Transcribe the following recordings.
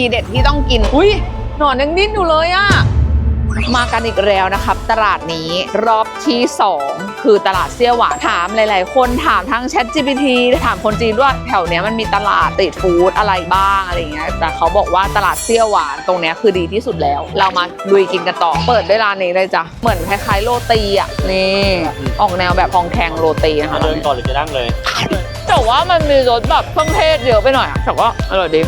ทีเด็ดที่ต้องกิน อุ้ยหนอนยังดิ้นอยู่เลยอะมากันอีกแล้วนะครับ ตลาดนี้รอบที่ 2 คือตลาดเซี่ยวหวานถามหลาย ๆ คนถามทั้ง Chat GPT ถามคนจีนด้วยแถวเนี้ยมันมีตลาดติดฟู้ดอะไรบ้างอะไรเงี้ยแต่เขาบอกว่าตลาดเซี่ยวหวานตรงเนี้ยคือดีที่สุดแล้ว เรามาลุยกินกันต่อ เปิดด้วยร้านนี้เลยจ้ะเหมือนคล้ายๆโรตีอะนี่ออกแนวแบบพองแทงโรตีนะคะเดินก่อนหรือจะนั่งเลยแต่ว่ามันมีรสแบบเครื่องเทศเยอะไปหน่อยอะแต่ก็อร่อยดี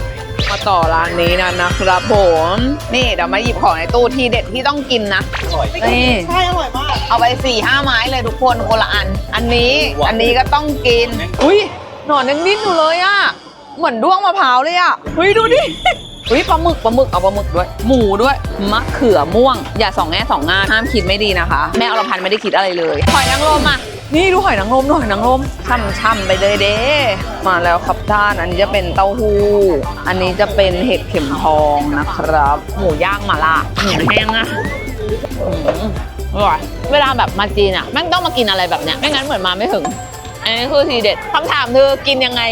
มาต่อร้านนี้นะนะครับผมนี่เดี๋ยวมาหยิบของในตู้ที่เด็ดที่ต้องกินนะอร่อยนี่ใช่อร่อยมาก เอาไปสี่ห้าไม้เลยทุกคนคนละอัน อันนี้อันนี้ก็ต้องกิน อุ้ยหนอนยังดิ้นอยู่เลยอะเหมือนด้วงมะพร้าวเลยอะเฮ้ยดูดิอุ้ยปลาหมึกปลาหมึกเอาปลาหมึกด้วย หมูด้วยมะเขือม่วง อย่าสองแง่สองงานห้ามคิดไม่ดีนะคะ แม่อรพันธ์ไม่ได้คิดอะไรเลยหอยนางรมอะ นี่ดูหอยนางรมดูหอยนางรมช่ำๆไปเลยเด้ มาแล้วครับท่าน อันนี้จะเป็นเต้าหู้ อันนี้จะเป็นเห็ดเข็มทองนะครับ หมูย่างมาล่าหมูแห้งอะอร่อย เวลาแบบมาจีนอะแม่งต้องมากินอะไรแบบเนี้ย ไม่งั้นเหมือนมาไม่ถึง อันนี้คือทีเด็ดคำถามคือกินยังไง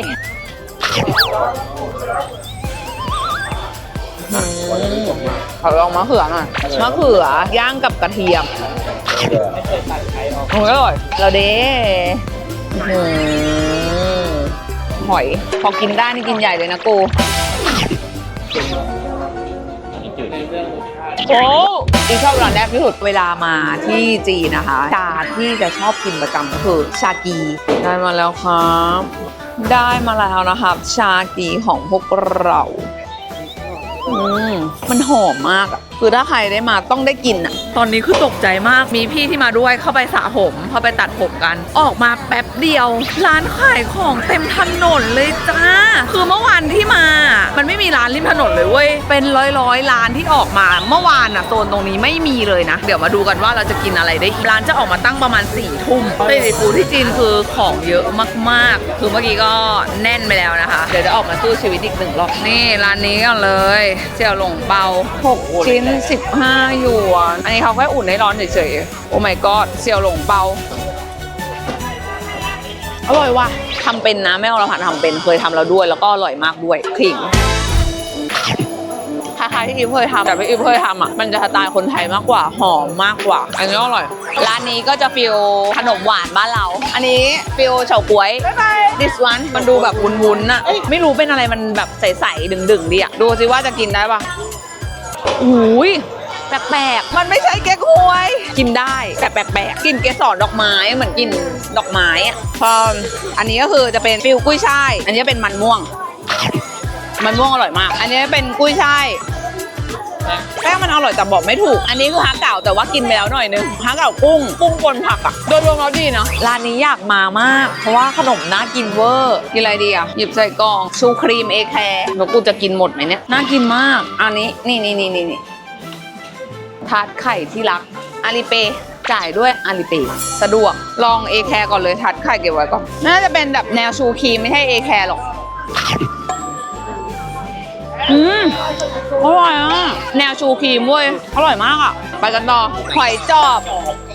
ขอลองมะเขือหน่อยมะเขือย่างกับกระเทียม โอ้ยอร่อยแล้วเด้อื้อหือหอย พอกินได้นี่กินใหญ่เลยนะกูโอ้อีชอบร้านแรกที่สุดเวลามาที่จีนนะคะชาที่จะชอบกินประจำก็คือชากีได้มาแล้วครับ ได้มาแล้วนะครับ ชากีของพวกเรา อืมมันหอมมากอะคือถ้าใครได้มาต้องได้กินอะตอนนี้คือตกใจมาก มีพี่ที่มาด้วยเข้าไปสระผม เข้าไปตัดผมกัน ออกมาแป๊บเดียว ร้านขายของเต็มถนนเลยจ้า คือเมื่อวานที่มา มันไม่มีร้านริมถนนเลยเว้ย เป็นร้อยร้อยร้านที่ออกมา เมื่อวานอะโซนตรงนี้ไม่มีเลยนะ เดี๋ยวมาดูกันว่าเราจะกินอะไรได้ ร้านจะออกมาตั้งประมาณ4ี่ทุ่มสตรีทฟู้ดที่จีนคือของเยอะมากๆ คือเมื่อกี้ก็แน่นไปแล้วนะคะ เดี๋ยวจะออกมาสู้ชีวิตอีกหนึ่งรอบ นี่ร้านนี้กันเลยเสี่ยวหลงเปา 6 ชิ้น 15 หยวน อันนี้เขาแค่อุ่นให้ร้อนเฉยๆ โอ้ my god เสี่ยวหลงเปา อร่อยว่ะทำเป็นนะแม่อรพันธ์ทำเป็นเคยทำแล้วด้วย แล้วก็อร่อยมากด้วยขิง คล้ายๆที่อีฟเคยทำแต่ที่อีฟเคยทำอะมันจะสไตล์คนไทยมากกว่าหอมมากกว่า อันนี้อร่อย ร้านนี้ก็จะฟิลขนมหวานบ้านเรา อันนี้ฟิลเฉาก๊วย this one มันดูแบบวุ้นๆน่ะไม่รู้เป็นอะไรมันแบบใสๆดึงๆดีอะดูสิว่าจะกินได้ปะอุ้ยแปลกๆ มันไม่ใช่เก๊กฮวย กินได้แต่แปลกๆ กินเกสรดอกไม้เหมือนกินดอกไม้อะพออันนี้ก็คือจะเป็นฟิลกุ้ยช่าย อันนี้เป็นมันม่วง มันม่วงอร่อยมาก อันนี้เป็นกุ้ยช่าย แป้งมันอร่อยแต่บอกไม่ถูก อันนี้คือฮักเก่าแต่ว่ากินไปแล้วหน่อยนึงฮักเก่ากุ้งกุ้งปนผักอะโดยรวมแล้วดีเนาะร้านนี้อยากมามาก เพราะว่าขนมน่ากินเวอร์กินอะไรดีอะหยิบใส่กล่องชูครีมเอแคร์แล้วกูจะกินหมดไหมเนี่ยน่ากินมาก อันนี้นี่นี่นี่นี่นี่ทาร์ตไข่ที่รักอาลีเปจ่ายด้วยอาลีเปสะดวกลองเอแคร์ก่อนเลยทาร์ตไข่เก็บไว้ก่อนน่าจะเป็นแบบแนวชูครีมไม่ใช่เอแคร์หรอก อืมอร่อยอะ แนวชูครีมเว้ย อร่อยมากอะ ไปกันต่อหอยจอบ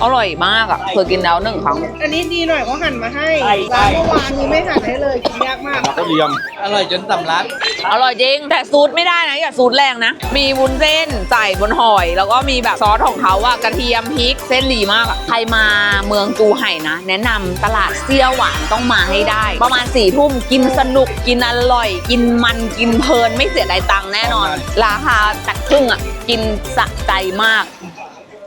อร่อยมากอะเคยกินแล้วหนึ่งครั้ง อันนี้ดีหน่อยเขาหั่นมาให้ใช่ใช่ ร้านเมื่อวานนี้ไม่หั่นให้เลยกินยากมากก็เรียม อร่อยจนสำลัก อร่อยจริง แต่ซูดไม่ได้นะ อย่าซูดแรงนะ มีวุ้นเส้นใส่บนหอย แล้วก็มีแบบซอสของเขาอะกระเทียมพริกเส้นดีมากอะใครมาเมืองจูไห่นะ แนะนำตลาดเซี่ยวหวานต้องมาให้ได้ ประมาณสี่ทุ่มกินสนุกกินอร่อย กินมันกินเพลินไม่เสียดายตังค์แน่นอน ราคาตัดครึ่งอะกินสะใจมาก